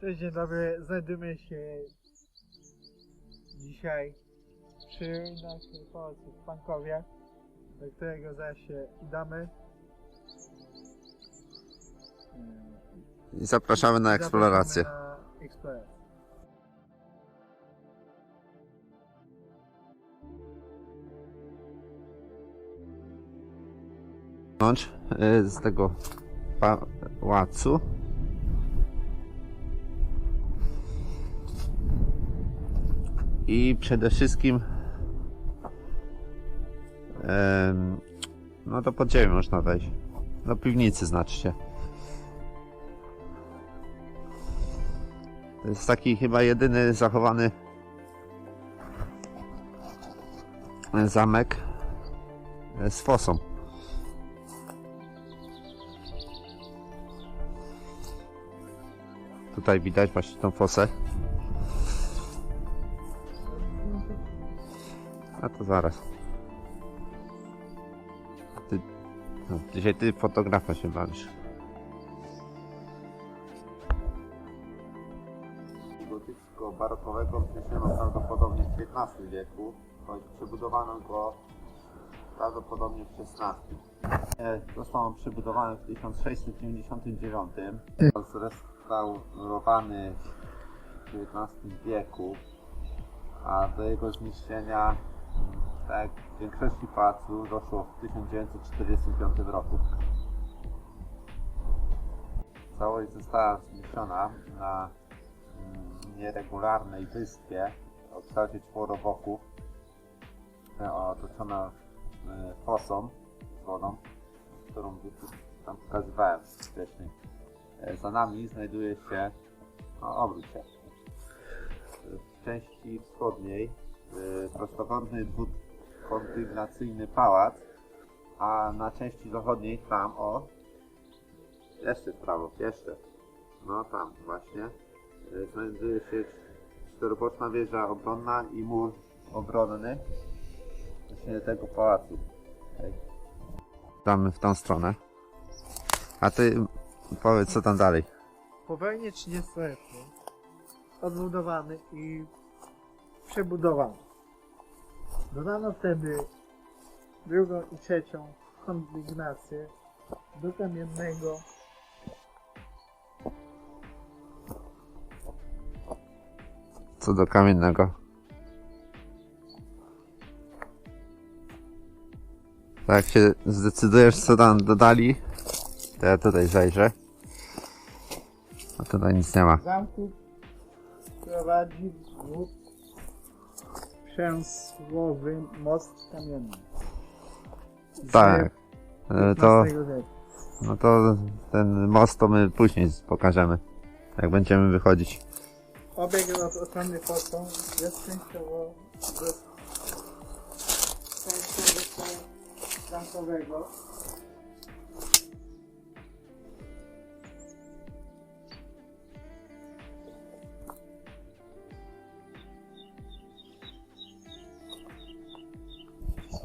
Cześć, dzień dobry. Znajdujemy się dzisiaj przy ruinach pałacu w Pankowie, do którego zaraz się udamy. I zapraszamy na eksplorację. Zapraszamy Na eksplorację. Y, z tego pałacu. I przede wszystkim no to pod ziemię można wejść. Do piwnicy znaczy się. To jest taki chyba jedyny zachowany zamek e, z fosą. Tutaj widać właśnie tą fosę. A to zaraz. Ty, no, dzisiaj ty fotografa się bawisz. Gotycko-barokowego wzniesiono prawdopodobnie w XV wieku, choć przebudowano go prawdopodobnie w XVI. E, Został on przebudowany w 1699. Zrestaurowany w XIX wieku, a do jego zniszczenia, tak w większości pałacu, doszło w 1945 roku. Całość została zniszczona na mm, nieregularnej wyspie o kształcie czworoboków, e, otoczona e, fosą z wodą, którą tam pokazywałem wcześniej. E, Za nami znajduje się, no obróć się, w części wschodniej prostokątny dwukondygnacyjny pałac, a na części zachodniej tam, o, jeszcze prawo, jeszcze, no tam właśnie, e, znajduje się czteroboczna wieża obronna i mur obronny właśnie tego pałacu. Damy w tą stronę. A ty powiedz co tam dalej. Po wojnie 30-letniej odbudowany i przebudowany. Dodano wtedy drugą i trzecią kondygnację do kamiennego Co do kamiennego. Tak jak się zdecydujesz co tam dodali, to ja tutaj zajrzę. A tutaj nic nie ma. zamku prowadzi przemysłowy most kamienny. Z Tak. E, To, wieku. no to ten most to my później pokażemy. Jak będziemy wychodzić. Obieg otoczony fosą jest częściowo z częściowo zamkowego.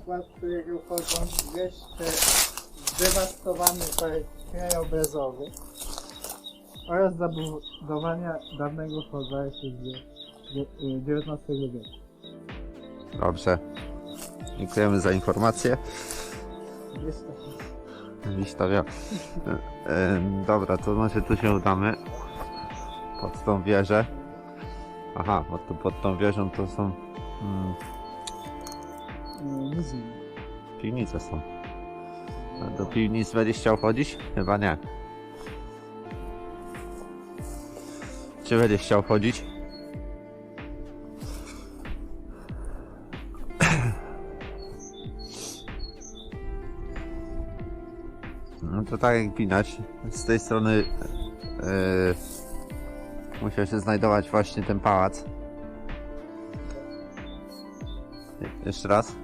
Skład którego wchodzą jeszcze zdewastowany park krajobrazowy oraz zabudowania dawnego jeszcze z XIX wieku. Dobrze. Dziękujemy za informację. Jest to Historia. E, Dobra, to może tu się udamy. Pod tą wieżę. Aha, bo tu pod tą wieżą to są mm, e, muzeum. piwnice są. A do piwnic będziesz chciał chodzić? Chyba nie. Czy będziesz chciał chodzić? No to tak jak widać, z tej strony yy, musiał się znajdować właśnie ten pałac. Je- Jeszcze raz.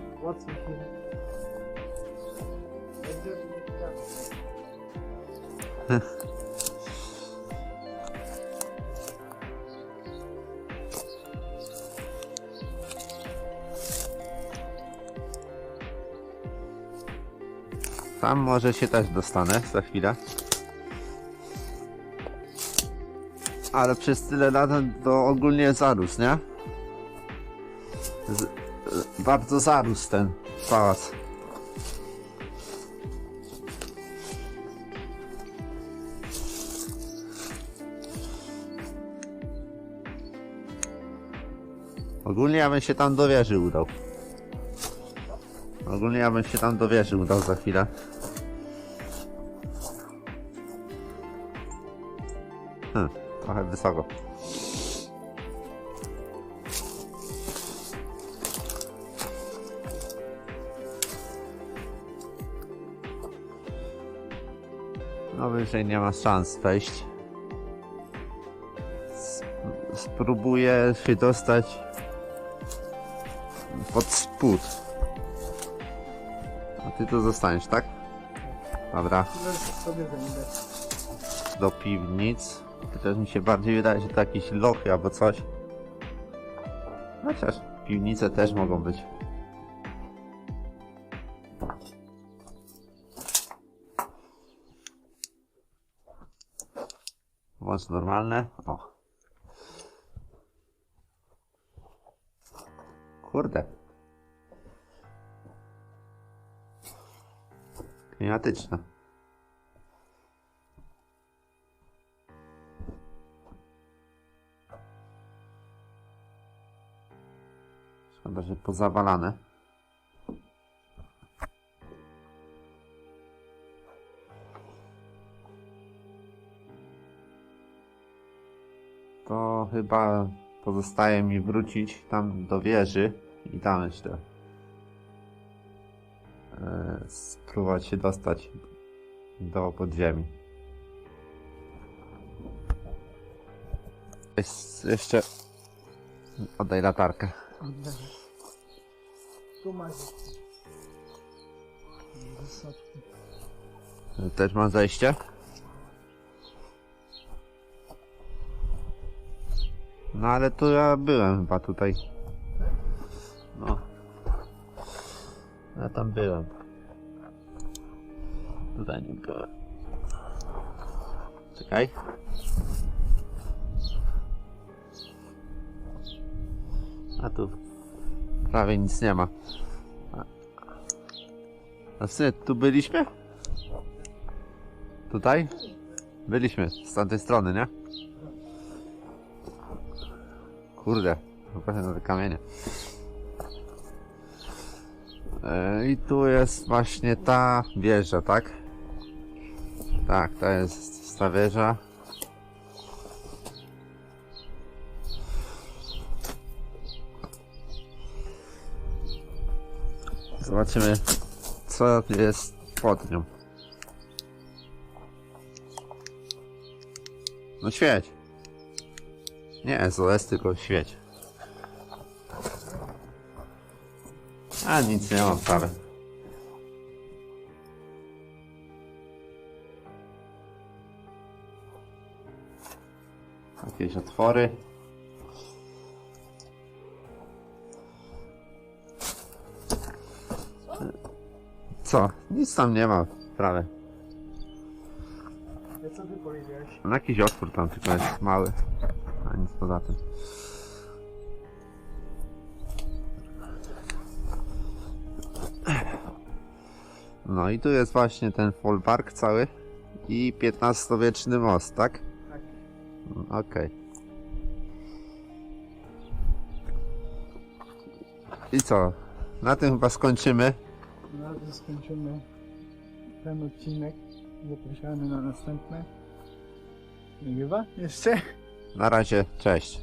Będzie ciekawe. Tam może się też dostanę za chwilę. Ale przez tyle lat to ogólnie zarósł, nie? Z, bardzo zarósł ten pałac. Ogólnie ja bym się tam do wieży udał. Ogólnie ja bym się tam do wieży udał za chwilę. Hmm, trochę wysoko. No wyżej nie ma szans wejść. Spróbuję się dostać pod spód. A ty tu zostaniesz, tak? Dobra, sobie do piwnic. Chociaż mi się bardziej wydaje, że to jakieś lochy albo coś. Chociaż piwnice też mogą być. Włącz normalne. O. Kurde. Klimatyczne. Szkoda, że pozawalane. To chyba pozostaje mi wrócić tam do wieży i tam jeszcze e, spróbować się dostać do podziemi. Jest jeszcze oddaj latarkę. Tu masz. Też mam zejście? No ale tu ja byłem chyba tutaj. No. Ja tam byłem. Tutaj nie byłem. Czekaj. A tu prawie nic nie ma. A w sumie tu byliśmy? Tutaj? Byliśmy, z tamtej strony, nie? Kurde, popatrzę na te kamienie. I tu jest właśnie ta wieża, tak? Tak, to jest ta wieża. Zobaczymy, co jest pod nią. No świeć. Nie SOS, tylko świeć. A nic nie mam wcale. Jakieś otwory. Co? Nic tam nie ma prawie. Co ty powiedziałeś? No jakiś otwór tam tylko jest mały. A nic poza tym. No i tu jest właśnie ten folwark cały i XV-wieczny most, tak? Tak. Okej. I co? Na tym chyba skończymy. Na tym skończymy ten odcinek. Zapraszamy na następne. Nagrywa? Jeszcze? Na razie, cześć.